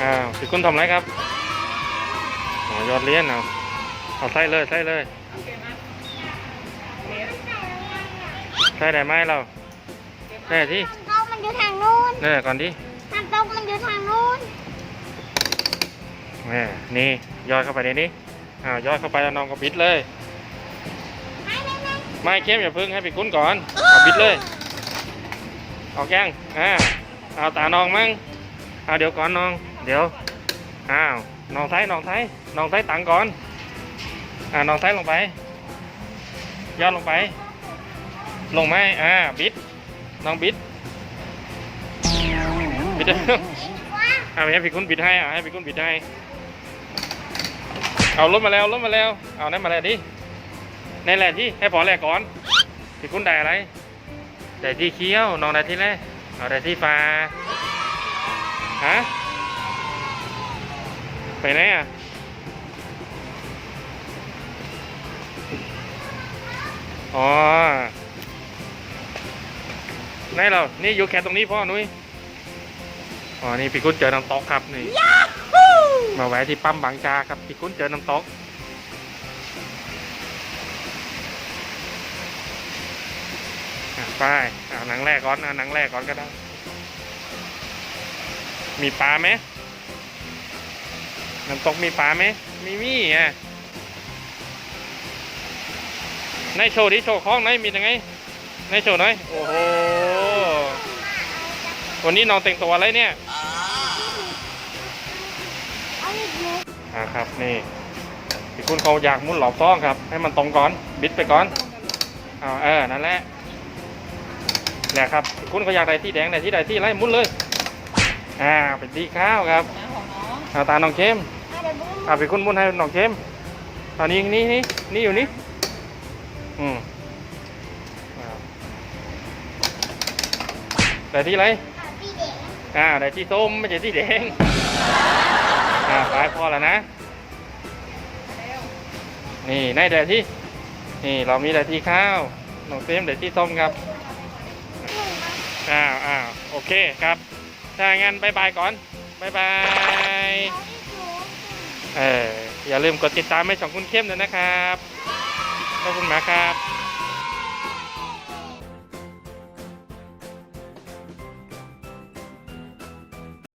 อ้าวพี่คุณทำไรครับอ๋อยอดเลี้ยนเอาเอาใส่เลยใส่เลยใส่ได้ไหมเราได้ที่น้ำตกมันอยู่ทางนู้นนี่ก่อนดิน้ำตกมันอยู่ทางนู้นแม่นี่ยอดเข้าไปในนี้อ้าวยอดเข้าไปแล้วน้องก็บิดเลยไม่ไม่ไม่ไม่เข้มอย่าพึ่งให้พี่คุณก่อนเอาบิดเลยเอาแกงอ่าเอาตาน้องมั่งเอาเดี๋ยวก่อนน้อง เดี๋ยว อ้าว น้องไทยน้องไทยน้องไทยตังก่อน อ่าน้องไทยลงไปยอดลงไป ลงไหมอ่า บิด น้องบิด บิดเองว่าเอาให้พี่คุณบิดให้อะให้พี่คุณบิดให้ เอารถมาแล้วรถมาแล้ว เอานั่นมาแล้วดิในแหละที่ให้พอแรกก่อน พี่คุณได้อะไร ได้ที่เคี้ยว น้องได้ที่แรกเอาได้ที่ฟ้าฮะ ไปไหนอะอ๋อไหนเรา นี่อยู่แค่ตรงนี้พ่อนุ้ย อ๋อ นี่พี่กุ้นเจอน้ำตกครับนี่ มาแวะที่ปั๊มบางจากครับพี่กุ้นเจอน้ำตกอะไปเอาหนังแรกก่อนเอาหนังแรกก่อนก็ได้ มีปลาไหม น้ำตกมีปลาไหมมีมีอะในโชว์ดิโชว์คล้องไหนมียังไงในโชว์หน่อยโอ้โหวันนี้น้องแต่งตัวอะไรเนี่ยเอาอีกนิดอ่าครับนี่พี่คุณเขาอยากหมุนหลอบซ่องครับ ให้มันตรงก่อนบิดไปก่อนเอาเออนั่นแหละแหละครับพี่คุณเขาอยากได้ที่แดงได้ที่ใดที่ไรหมุนเลยอ่าเป็นที่ข้าวครับเอาตาน้องเข้ม เอาเดี๋ยวบุ้มอ่าพี่คุณมุนให้น้องเข้มตอนนี้นี่นี่นี่อยู่นี่อืมอ่ที่ไรเอาสีแดงอ่าได้ที่ส้มไม่ใช่ที่แดงอ่าไปพอแล้วนะ นี่ในแดดที่ นี่เรามีแดดที่ข้าวหนองเต็มแดดที่ส้มครับอ้าวอ้าวโอเคครับ ถ้างั้นบายบายก่อนบายบาย เอออย่าลืมกดติดตามให้ช่องคุณเข้มด้วยนะครับ ขอบคุณมากครับ